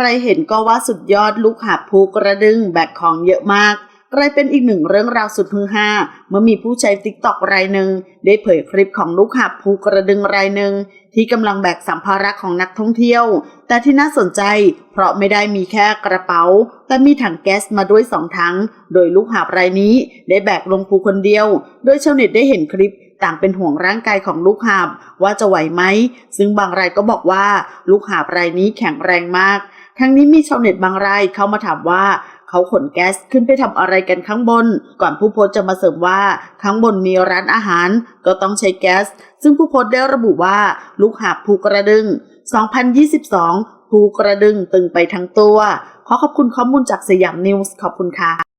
ใครเห็นก็ว่าสุดยอดลูกหาบภูกระดึงแบกของเยอะมากกลายเป็นอีกหนึ่งเรื่องราวสุดฮือฮาเมื่อมีผู้ใช้ติ๊กต็อกรายหนึ่งได้เผยคลิปของลูกหาบภูกระดึงรายหนึ่งที่กำลังแบกสัมภาระของนักท่องเที่ยว แต่ที่น่าสนใจ เพราะไม่ได้มีแค่กระเป๋า แต่มีถังแก๊สมาด้วยสองถัง โดยลูกหาบรายนี้ได้แบกลงภูคนเดียว โดยชาวเน็ตได้เห็นคลิปต่างเป็นห่วงร่างกายของลูกหาบว่าจะไหวไหม ซึ่งบางรายก็บอกว่า ลูกหาบรายนี้แข็งแรงมาก ทั้งนี้มีชาวเน็ตบางรายเข้ามาถามว่าเขาขนแก๊สขึ้นไปทำอะไรกันข้างบน ก่อนผู้โพสจะมาเสริมว่าข้างบนมีร้านอาหาร ก็ต้องใช้แก๊ส ซึ่งผู้โพสได้ระบุว่าลูกหาบภูกระดึง 2022 ภูกระดึงตึงไปทั้งตัว ขอขอบคุณข้อมูลจากสยามนิวส์ขอบคุณค่ะ